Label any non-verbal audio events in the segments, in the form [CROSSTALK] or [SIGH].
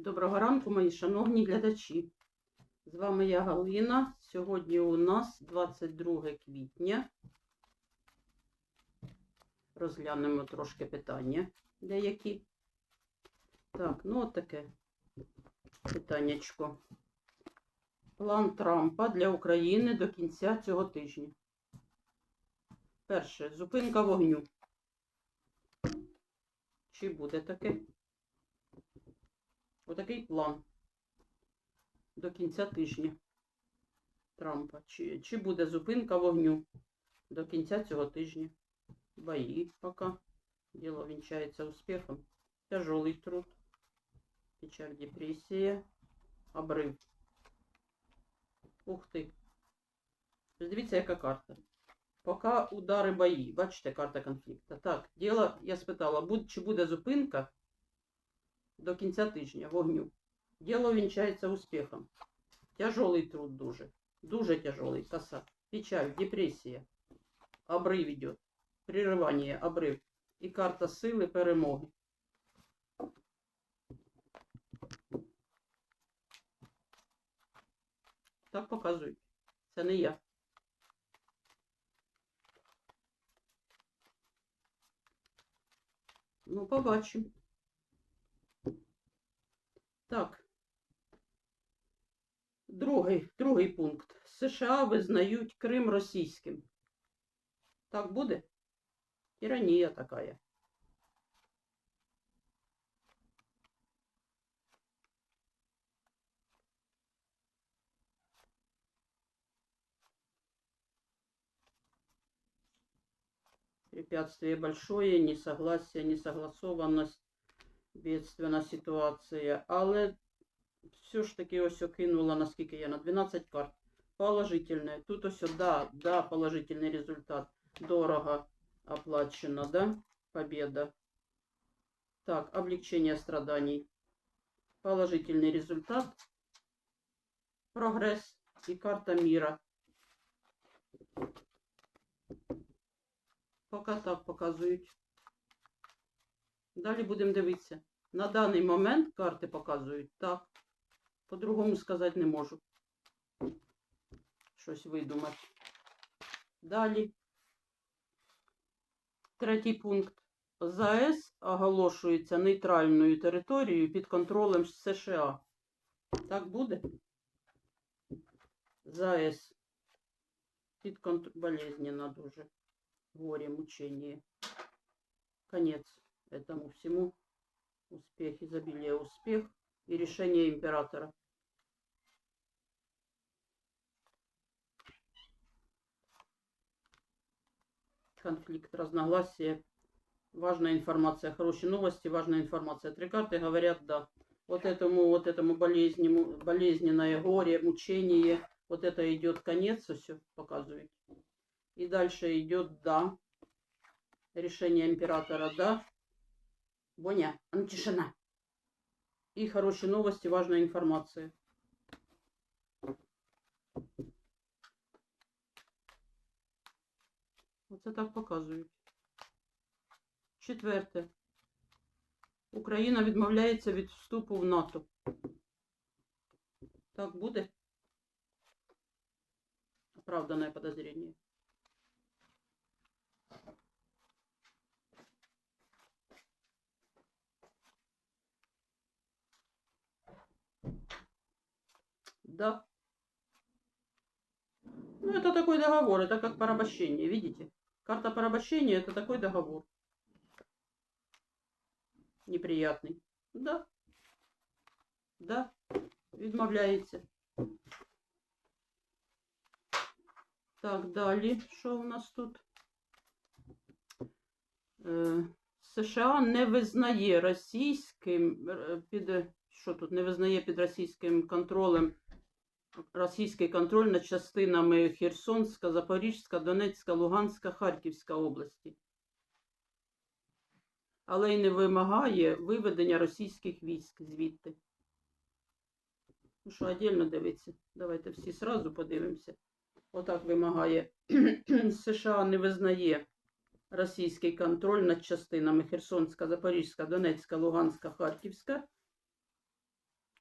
Доброго ранку, мої шановні глядачі. З вами я Галина. Сьогодні у нас 22 квітня. Розглянемо трошки питання деякі. Так, ну от таке питаннячко. План Трампа для України до кінця цього тижня. Перше. Зупинка вогню. Чи буде таке? Отакий план до кінця тижня Трампа. Чи, чи буде зупинка вогню до кінця цього тижня? Бої пока. Дело венчается успехом. Тяжелый труд. Печаль, депрессия. Обрив. Ух ти. Дивіться, яка карта. Пока удари бої. Бачите, карта конфлікту. Так, діло, я спитала, чи буде зупинка до кінця тижня вогню. Діло вінчається успіхом. Тяжелий труд дуже. Дуже тяжелий. Коса. Печаль, депресія. Обрив йде. Прерывание, обрив. І карта сили перемоги. Так показують. Це не я. Ну, побачимо. Так. Другий, другий пункт. США визнають Крим російським. Так буде? Тиранія такая. Препятствие большое, несогласие, несогласованность, бедственна ситуація. Але все ж таки ось кинула, наскільки я, на 12 карт. Положительне. Тут ось, да, да, положительний результат. Дорого оплачено, да? Победа. Так, облегчение страданий. Положительный результат. Прогресс и карта мира. Поки так показують. Далі будемо дивитися. На даний момент карти показують так. По-другому сказати не можу. Щось видумати. Далі. Третій пункт. ЗАЕС оголошується нейтральною територією під контролем США. Так буде? ЗАЕС під контролем. Болезненно дуже. Горе, мучение. Конец этому всему. Успех, изобилие, успех и решение императора. Конфликт, разногласия. Важная информация, хорошие новости, важная информация. Три карты говорят да. Вот этому, вот этому болезненному, болезненное горе, мучение, вот это идет конец, все показывает. И дальше идет да. Решение императора да. Боня, а ну тишина. И хорошие новости, важная информация. Оце так показують. Четверте. Україна відмовляється від вступу в НАТО. Так буде? Оправданное подозрение. Да. Ну, это такой договор, это как порабощение, видите? Карта порабощения это такой договор. Неприятный. Да. Да. Відмовляється. Так, далі. Що у нас тут? Е, США не визнає російським е, під що тут не визнає під російським контролем російський контроль над частинами Херсонська, Запорізька, Донецька, Луганська, Харківська області. Але й не вимагає виведення російських військ звідти. Ну що, отдельно дивиться? Давайте всі сразу подивимося. Отак вимагає. [CLEARS THROAT] США не визнає російський контроль над частинами Херсонська, Запорізька, Донецька, Луганська, Харківська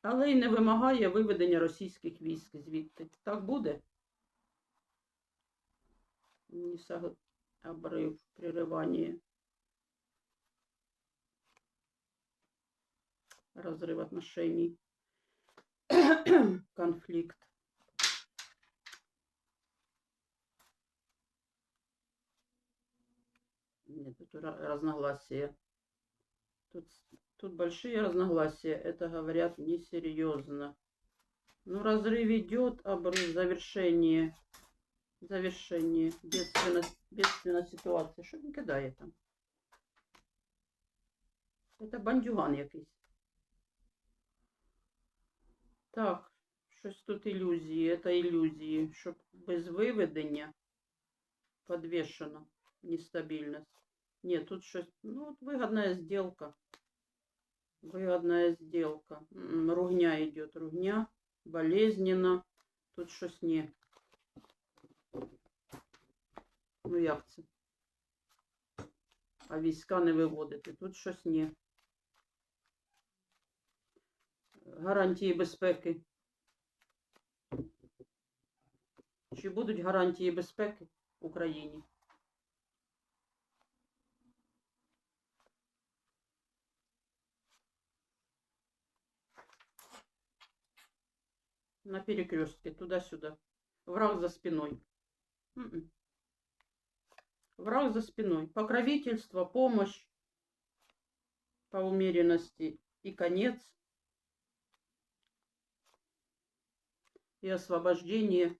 але й не вимагає виведення російських військ звідти. Так буде? Сог... обрив. Разрыв отношений. [COUGHS] Конфликт. Нет, тут ра- разногласия. Тут, тут большие разногласия. Это говорят несерьезно. Ну, разрыв идет, обрыв, завершение. Завершение. Бедственная, бедственная ситуация. Що він кидає там? Це бандюган якийсь. Так, щось тут ілюзії. Це ілюзії, щоб без виведення подвешено нестабильность. Нет, тут щось, ну, от выгодная сделка. Выгодная сделка. Ругня идет, ругня, болезненно. Тут щось не. Ну як це? А війська не виводити. Тут щось не. Гарантії безпеки. Чи будуть гарантії безпеки в Україні? На перекрестке, туда-сюда. Враг за спиной. М-м. Враг за спиной. Покровительство, помощь по умеренности и конец. И освобождение.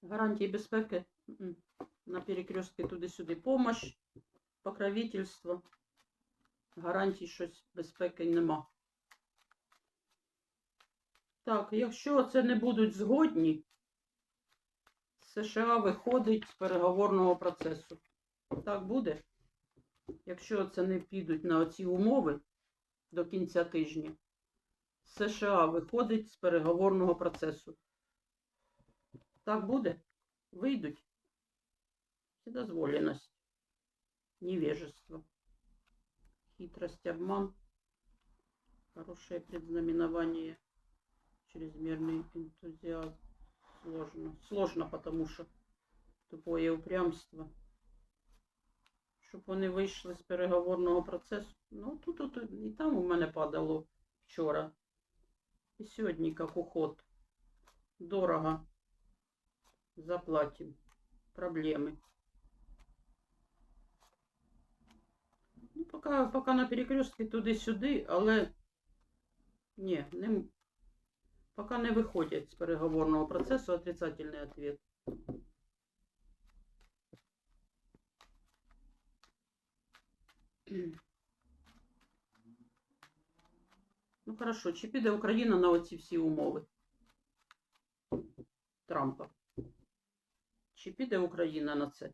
Гарантии безпеки. М-м. На перекрестке туди-сюди. Помощь, покровительство. Гарантій щось безпеки нема. Так, якщо це не будуть згодні, США виходить з переговорного процесу. Так буде? Якщо це не підуть на оці умови до кінця тижня, США виходить з переговорного процесу. Так буде? Вийдуть. Вседозволеність, невежество хитрость, обман, хорошее предзнаменование, чрезмерный энтузиазм. Сложно. Сложно, потому що тупое упрямство. Щоб вони вийшли з переговорного процесу. Ну, тут, тут і там у мене падало вчора. І сьогодні як уход. Дорого. Заплатим. Проблеми. Ну, поки, поки на перекрестки туди-сюди, але ні, не, поки не виходять з переговорного процесу отрицательний ответ. Ну хорошо, чи піде Україна на оці всі умови Трампа? Чи піде Україна на це?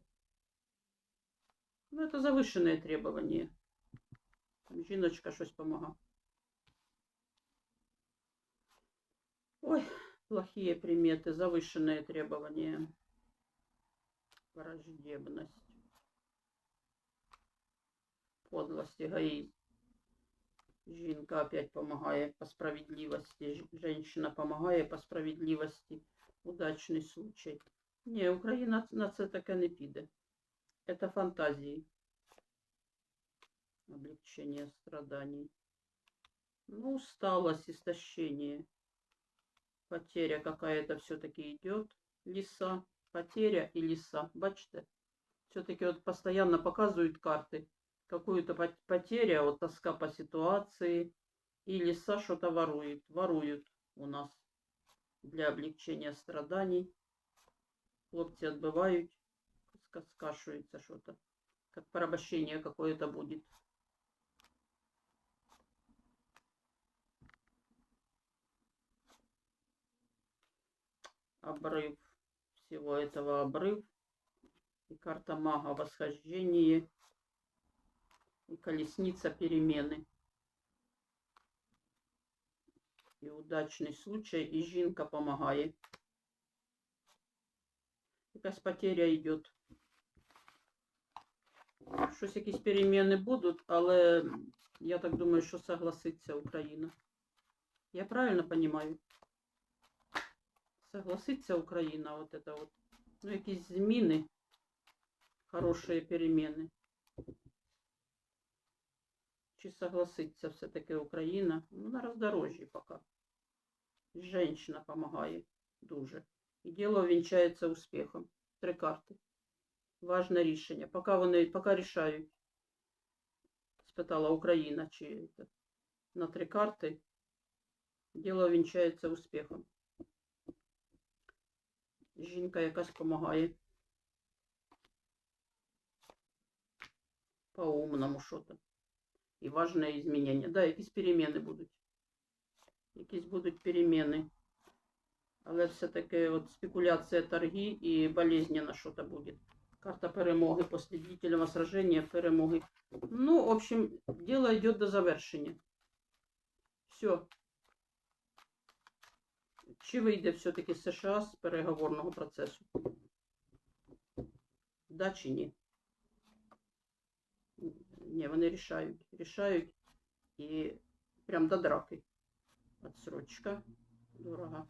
Ну, это завышенные требования. Там жіночка щось помога. Ой, плохие приметы, завышенные требования. Враждебность. Подлость, эгоизм. Жінка опять помогает по справедливости. Ж- Женщина помогает по справедливости. Удачний случай. Ні, Україна на це таке не піде. Это фантазии. Облегчение страданий. Ну, усталость, истощение. Потеря какая-то все-таки идет. Лиса. Потеря и лиса. Бачите? Все-таки вот постоянно показывают карты. Какую-то пот- потеря, вот тоска по ситуации. И лиса что-то ворует. Воруют у нас для облегчения страданий. Хлопцы отбывают ска- скашивается что-то. Как порабощение какое-то будет. Обрыв всего этого обрыв. И карта мага восхождение. И колесница перемены. И удачный случай. И жінка помогает. Якась потеря идет. Щось якісь переміни будуть, але я так думаю, що согласиться Україна. Я правильно понимаю? Согласиться Україна, вот это вот. Ну, якісь зміни, хороші переміни. Чи согласиться все-таки Україна? Ну, на роздорожжі поки. Женщина допомагає дуже. І діло вінчається успіхом. Три карти. Важне рішення. Поки вони поки рішають, спитала Україна, чи на три карти. Діло вінчається успіхом. Жінка якась допомагає. По-умному що-то. І важне змінення. Да, якісь переміни будуть. Якісь будуть переміни. Але все-таки от спекуляція торги і болезненно що-то буде. Карта перемоги, після длительного сражения перемоги. Ну, в общем, дело йде до завершення. Все. Чи вийде все-таки США з переговорного процесу? Да чи ні? Ні, вони рішають. Рішають і прям до драки. Отсрочка. Дорога.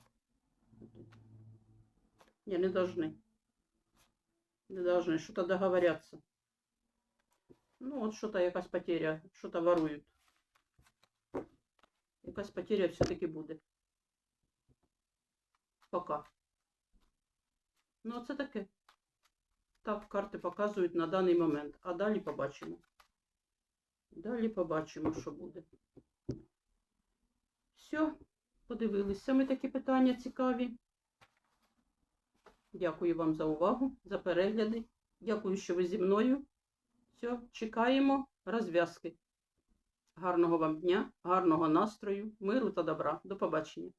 Не, не должны. Не должны. Что-то договорятся. Ну, от що-то якась потеря, що-то ворують. Якась потеря все-таки буде. Пока. Ну, це таке. Так, карти показують на даний момент. А далі побачимо. Далі побачимо, що буде. Все, подивилися ми такі питання цікаві. Дякую вам за увагу, за перегляди. Дякую, що ви зі мною. Все, чекаємо розв'язки. Гарного вам дня, гарного настрою, миру та добра. До побачення.